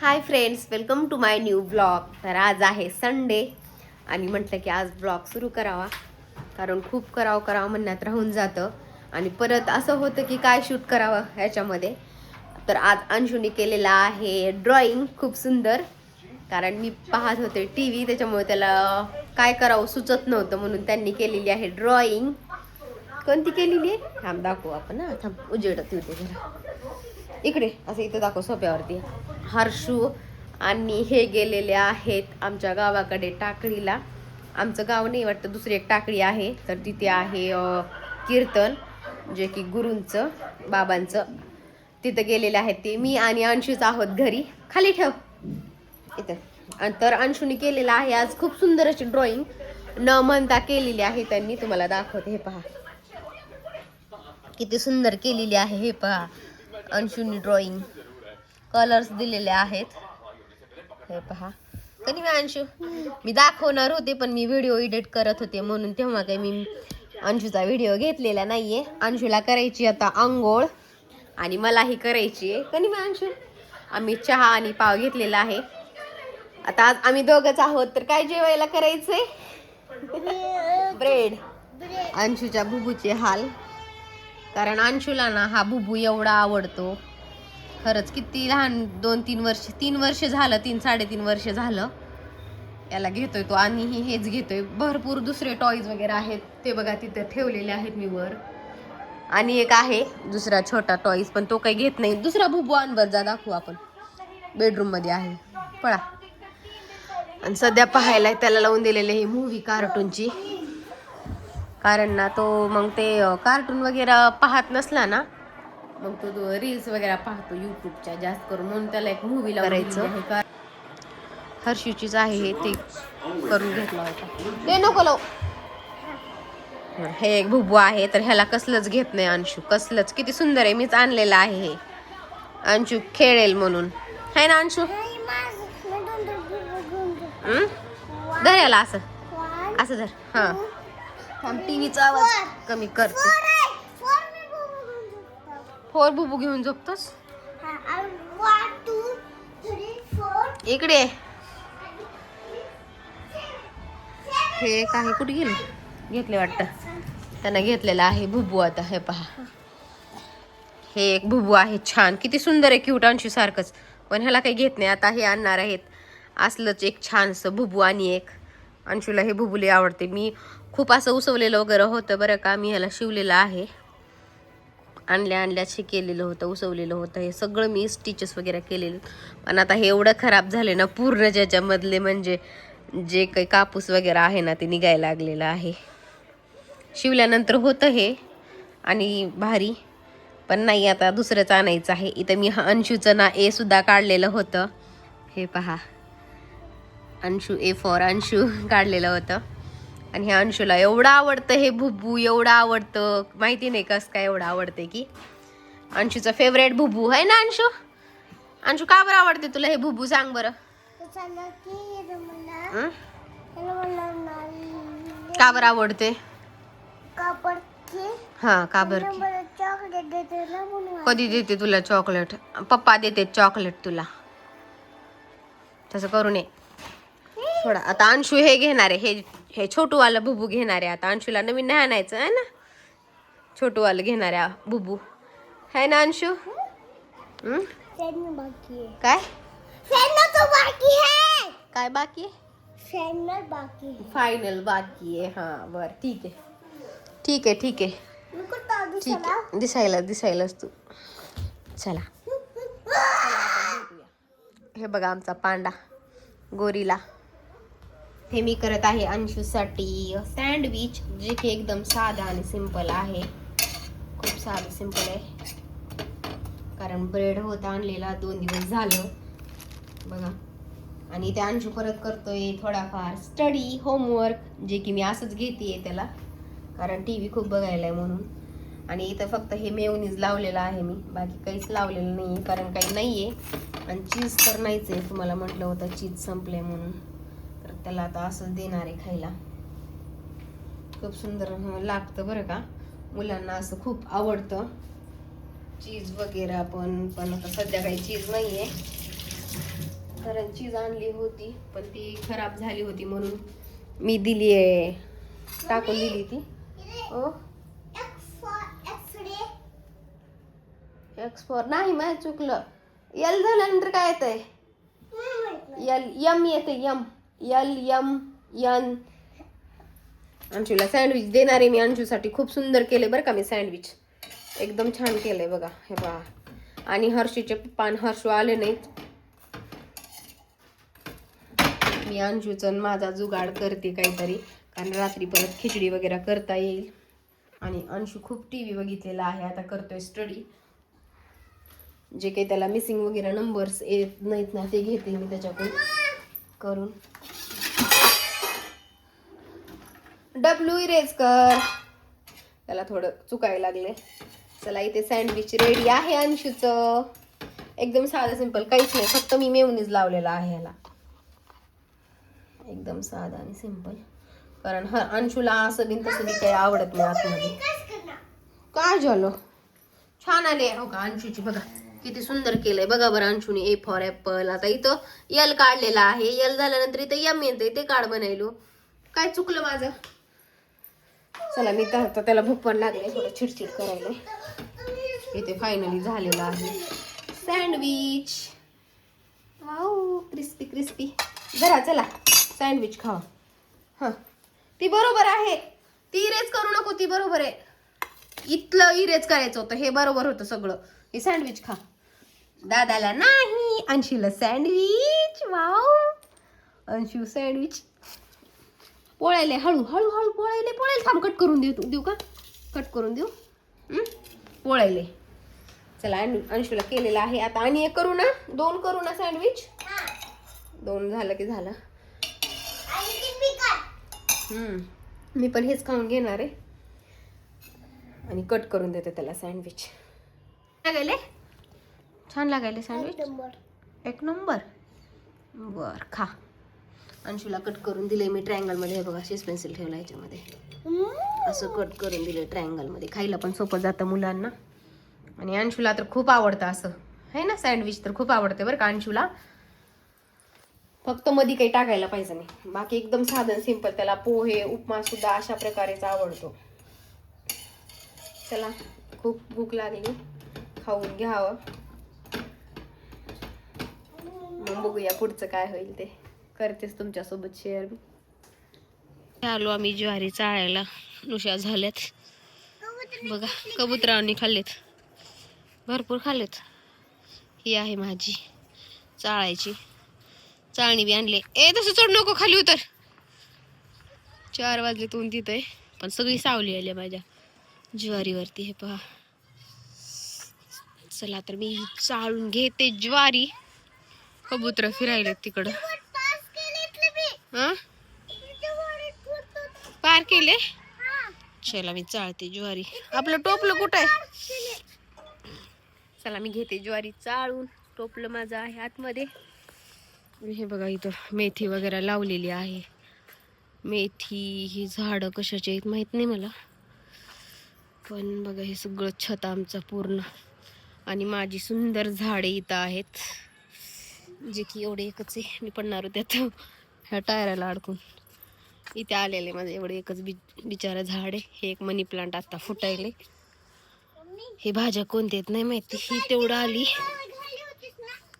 Hi friends welcome to my new blog तर आज आहे संडे आणि म्हटलं की आज ब्लॉग सुरू करावा. कारण खूप करावं करावं म्हणण्यात राहून जातं. आणि परत असं होतं की काय शूट करावं ह्याच्यामध्ये. तर आज अंशुनी केलेला आहे ड्रॉइंग खूप सुंदर. कारण मी पाहत होते टी व्ही त्याच्यामुळे त्याला काय करावं सुचत नव्हतं म्हणून त्यांनी केलेली आहे ड्रॉइंग कोणती केलेली आहे? थांब दाखवू आपण ना थांब उजेडत होते जरा. इकडे असं इथं दाखव सोप्यावरती. हर्षू आणि हे गेलेले आहेत आमच्या गावाकडे टाकळीला आमचं गाव नाही वाटतं दुसरी एक टाकळी आहे. तर तिथे आहे कीर्तन जे की गुरूंचं बाबांचं. तिथं गेलेले आहेत ते. मी आणि अंशूच आहोत घरी. खाली ठेव. इथं. आणि तर अंशूने केलेलं आहे आज खूप सुंदर अशी ड्रॉइंग न म्हणता केलेली आहे त्यांनी. तुम्हाला दाखवते हे पहा. किती सुंदर केलेली आहे हे पहा. अंशुनी ड्रॉइंग कलर्स दिलेले आहेत. हे पहा. कधी मी अंशू? मी दाखवणार होते पण मी व्हिडिओ एडिट करत होते म्हणून तेव्हा काही मी अंशूचा व्हिडिओ घेतलेला नाहीये. अंशूला करायची आता आंघोळ आणि मलाही करायची आहे. कधी मी अंशू? आम्ही चहा आणि पाव घेतलेला आहे. आता आज आम्ही दोघंच आहोत तर काय जेवायला करायचंय? ब्रेड. अंशूच्या बुबूचे हाल. कारण अंशूला ना हा बुबू एवढा आवडतो. खरंच किती लहान दोन तीन वर्ष तीन वर्ष झालं तीन साडेतीन वर्ष झालं. याला घेतोय तो आणि ही हेच घेतोय. भरपूर दुसरे टॉईज वगैरे आहेत. ते बघा तिथे ठेवलेले आहेत मी वर. आणि एक आहे दुसरा छोटा टॉईज पण तो काही घेत नाही. दुसरा बुबू जा दाखवू आपण. बेडरूममध्ये आहे. पळा. आणि सध्या पाहायला त्याला लावून दिलेले ही मूवी कार्टूनची कारण ना तो मग ते कार्टून वगैरे पाहत नसला ना मग तो रील्स वगैरे पाहतो युट्यूबच्या जास्त करून. म्हणून त्याला एक मूवी करायचं. हर्षीचीच आहे. हे ते करून घेतला होता. ते नको लावू. हे एक भुबू आहे तर ह्याला कसलंच घेत नाही अंशू. कसलंच. किती सुंदर आहे. मीच आणलेलं आहे हे. अंशू खेळेल म्हणून. है ना अंशू? धर याला असं. असं धर. हा. टीव्हीचा आवाज कमी करते. फोर बुबू घेऊन झोपतोस? इकडे हे एक आहे कुठे गेले? घेतले वाटतं. त्यांना घेतलेलं आहे बुबू आता हे पहा. हे एक बुबू आहे छान. किती सुंदर आहे क्यूट अंशू सारखंच पण ह्याला काही घेत नाही आता हे आणणार आहेत. असलंच एक छानसं बुबू आणि एक. अंशूला हे बुबुले आवडते. मी खूप असं उसवलेलं वगैरे होतं बरं का मी ह्याला शिवलेलं आहे. आणल्या आणल्या केलेलं होतं उसवलेलं होतं. हे सगळं मी स्टिचेस वगैरे केलेलं. पण आता हे एवढं खराब झाले ना पूर्ण ज्याच्यामधले म्हणजे जे काही कापूस वगैरे आहे ना ते निघायला लागलेलं आहे. शिवल्यानंतर होतं हे आणि भारी. पण नाही आता दुसरंच आणायचं आहे. इथं मी हा अंशूचं ना ए सुद्धा काढलेलं होतं. हे पहा. अंशू ए फॉर अंशू काढलेलं होतं. आणि हे अंशूला एवढं आवडतं हे भुबू एवढं आवडतं. माहिती नाही कस काय एवढं आवडते की. अंशूचं फेवरेट भुबू आहे ना अंशू? अंशू का बरं आवडते तुला हे भुबू सांग बरं. हं? का बरं आवडते हा का बरं कधी देते तुला चॉकलेट पप्पा देते चॉकलेट तुला. तसं करू नये. थोडा आता अंशू हे घेणार आहे. हे हे छोटूवालं बुबू घेणार आहे आता. अंशूला नवीन नाही आणायचं आहे ना? छोटूवालं घेणार आहे बुबू. है ना अंशू? हं? काय? काय बाकी आहे? फायनल बाकी आहे. हा बर ठीक आहे. ठीक आहे ठीक आहे. ठीक आहे. दिसायला दिसायलाच तू. चला. हे बघा आमचा पांडा गोरीला. हे मी करत आहे अंशूसाठी सँडविच जे की एकदम साधा आणि सिंपल आहे. खूप साधं सिंपल आहे. कारण ब्रेड होता आणलेला दोन दिवस झालं. बघा. आणि ते अंशू परत करतोय थोडाफार स्टडी होमवर्क जे की मी असंच घेते त्याला. कारण टी व्ही खूप बघायला आहे म्हणून. आणि इथं फक्त हे मेवनीज लावलेलं आहे मी. बाकी काहीच लावलेलं नाही आहे कारण काही नाही आहे आणि चीज तर नाहीच आहे तुम्हाला म्हटलं होतं चीज संपलंय म्हणून. त्याला आता असंच देणार आहे खायला. खूप सुंदर लागतं बरं का? मुलांना असं खूप आवडतं. चीज वगैरे पण पण आता सध्या काही चीज नाही आहे कारण चीज आणली होती पण ती खराब झाली होती म्हणून मी दिली आहे टाकून दिली ती. ओ एक्स फॉर नाही माझं चुकलं. यल झाल्यानंतर काय येतंय? यल यम येते यम यल यम यन अंशूला सँडविच देणार आहे मी अंशूसाठी. खूप सुंदर केले बरं का मी सँडविच एकदम छान केले बघा. हे बघा आणि हर्षीचे पान हर्षू आले नाहीत. मी अंशूचं माझा जुगाड करते काहीतरी. कारण रात्री परत खिचडी वगैरे करता येईल. आणि अंशू खूप टी व्ही बघितलेला आहे. आता करतोय स्टडी जे काही त्याला मिसिंग वगैरे नंबर्स येत नाहीत ना ते घेते मी त्याच्याकडून. करून. डब्ल्यू इरेज कर. त्याला थोडं चुकायला लागले. चला इथे सँडविच रेडी आहे अंशूचं. एकदम साधं सिंपल काहीच नाही. फक्त मी मेवनीज लावलेला आहे ह्याला एकदम साधा आणि सिंपल कारण ह अंशूला असं बिन तसं बी काही आवडत नाही आतमध्ये. काय झालं? छान आले. हो का अंशूची. बघा. किती सुंदर केलंय. बघा बरं अंशूने ए फॉर ऍपल आता इथं यल काढलेला आहे. यल झाल्यानंतर इथं यम येते ते काढ बनायलो काय चुकलं माझं? चला मी तर आता त्याला भूक पण लागले थोडं चिडचिड करायला. इथे फायनली झालेलं आहे. सँडविच वाव क्रिस्पी क्रिस्पी जरा चला. सँडविच खावा. हां. ती बरोबर आहे. ती इरेज करू नको ती बरोबर आहे. इथलं इरेज करायचं होतं. हे बरोबर होतं सगळं. हे सँडविच खा. दादाला नाही अंशीला सँडविच वाव. अंशू सँडविच पोळायले हळू हळू हळू पोळायले पोळायला थांब कट करून देऊ देऊ का? कट करून देऊ. पोळायले. चला अंशूला केलेलं आहे. आता आणि एक करू ना? दोन करू ना सँडविच दोन झालं की झालं. मी पण हेच खाऊन घेणार आहे. आणि कट करून देते त्याला सँडविच लागायले छान लागायले सँडविच एक नंबर. बर खा. अंशूला कट करून दिले मी ट्रायंगलमध्ये हे बघा शिस पेन्सिल ठेवला याच्यामध्ये. असं कट करून दिले ट्रायंगलमध्ये खायला पण सोपं जातं मुलांना. आणि अंशूला तर खूप आवडतं असं. आहे ना? सँडविच तर खूप आवडते बरं का अंशूला? फक्त मध्ये काही टाकायला पाहिजे नाही. बाकी एकदम साधन सिंपल त्याला पोहे उपमा सुद्धा अशा प्रकारेचा आवडतो. चला खूप भूक लागली. खाऊन घ्यावं. मग बघूया पुढचं काय होईल ते. करतेच तुमच्यासोबत शेअर मी आलो आम्ही ज्वारी चाळायला. नुशा झाल्यात. बघा कबुतरांनी खाल्लेत. भरपूर खाल्लेत. ही आहे माझी चाळायची. चाळणी बी आणले. ए तसं चढ नको खाली उतर. चार वाजले तोंड तिथं पण सगळी सावली आली माझ्या. ज्वारीवरती हे पहा. चला तर मी चाळून घेते ज्वारी. कबूतर फिरायला तिकडं. पार केले? चला मी चाळते ज्वारी. आपलं टोपलं कुठं आहे? चला मी घेते ज्वारी चाळून. टोपलं माझं आहे आतमध्ये. हे बघा इथं मेथी वगैरे लावलेली आहे. मेथी ही झाडं कशाची आहेत माहीत नाही मला. पण बघा हे सगळं छत आमचं पूर्ण. आणि माझी सुंदर झाडे इथं आहेत. जे की एवढे एकच आहे. मी पडणार होते आता. ह्या टायराला अडकून. इथे आलेले माझे एवढे एकच बि बिचारा झाड. आहे हे एक मनी प्लांट आता फुटायले. हे भाज्या कोणत्या नाही माहिती. ही तेवढं आली.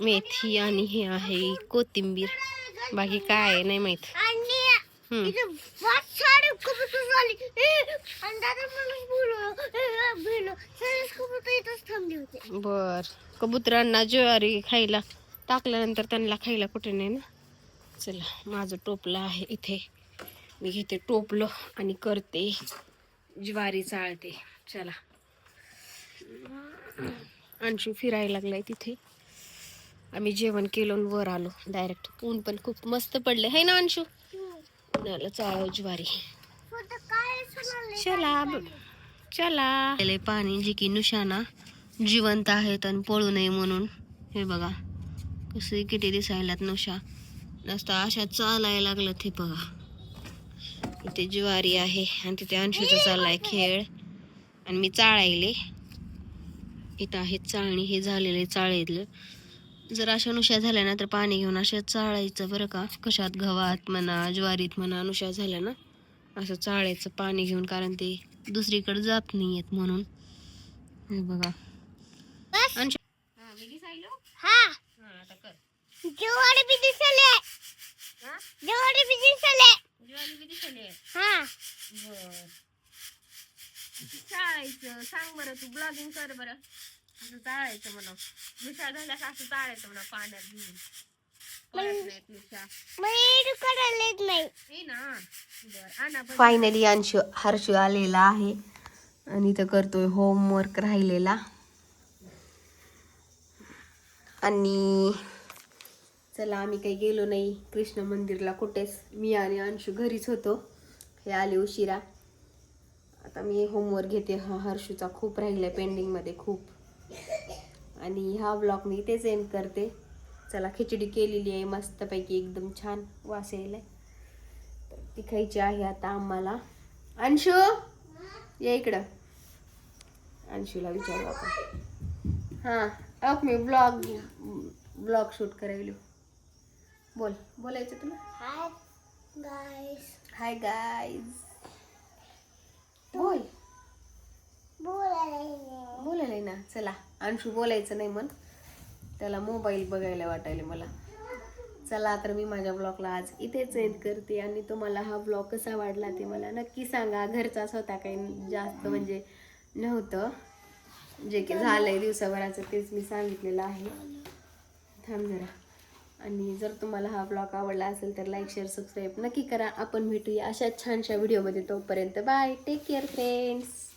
मेथी आणि हे आहे कोथिंबीर. बाकी काय आहे नाही माहीत. बर. कबुतरांना ज्वारी खायला टाकल्यानंतर त्यांना खायला कुठे नाही ना चला माझं टोपलं आहे इथे. मी घेते टोपलं आणि करते. ज्वारी चाळते. चला. अंशू फिरायला लागलाय तिथे. आम्ही जेवण केलं वर आलो. डायरेक्ट ऊन पण खूप मस्त पडले है ना अंशू? झालं चाळव ज्वारी. चला चला. पाणी जे की नुशाना जिवंत आहेत आणि पळू नये म्हणून. हे बघा कसे किती दिसायलात नुशा. जास्त अशा चालायला लागलं ते बघा. इथे ज्वारी आहे आणि तिथे अंशूचा चाललाय खेळ. आणि मी चाळायले. इथं आहे चाळणी हे झालेलं आहे चाळीतलं. जर अशा नुशा झाल्या ना तर पाणी घेऊन अशा चाळायचं बरं का. कशात? गव्हात म्हणा ज्वारीत म्हणा नुशा झाल्या ना असं चाळायचं पाणी घेऊन कारण ते दुसरीकडे जात नाही येत म्हणून बघा. हा? हा. हा, हा? हा. चाळायचं. सांग बरं तू ब्लॉगिंग कर बरं. असं चाळायचं म्हणा मिशा झाल्या का असं चाळायचं म्हणा पाण्यात घेऊन नाहीत मिशा नाही हे ना. बर आणा फायनली अंशु हर्षू आलेला आहे. आणि इथं करतोय होमवर्क राहिलेला. आणि चला आम्ही काही गेलो नाही. कृष्ण मंदिरला कुठेच. मी आणि अंशू घरीच होतो. हे आले उशिरा. आता मी होमवर्क घेते. हा हर्षूचा खूप राहिला आहे पेंडिंगमध्ये खूप. आणि हा ब्लॉग मी इथेच एंड करते. चला खिचडी केलेली आहे मस्तपैकी एकदम छान वास यायला तर ती खायची आहे आता आम्हाला. अंशू या इकडं. अंशूला विचारू आपण. हां अक मी ब्लॉग ब्लॉग शूट करायलो. बोल बोलायचं तुला? हाय गाईस हाय गाईज बोल. बोलायला. ना चला. अंशू बोलायचं नाही मन त्याला मोबाईल बघायला वाटायला मला. चला तर मी माझ्या ब्लॉगला आज इथेच एंड करते. आणि तुम्हाला हा ब्लॉग कसा वाटला ते मला नक्की सांगा. घरचाच होता काही जास्त म्हणजे नव्हतं. जे की झालंय दिवसाभराचं तेच मी सांगितलेलं आहे. थांब जरा. आणि जर तुम्हाला हा ब्लॉग आवडला असेल तर लाईक शेअर सबस्क्राईब नक्की करा. आपण भेटूया अशा छानशा व्हिडिओमध्ये तोपर्यंत. Bye take care friends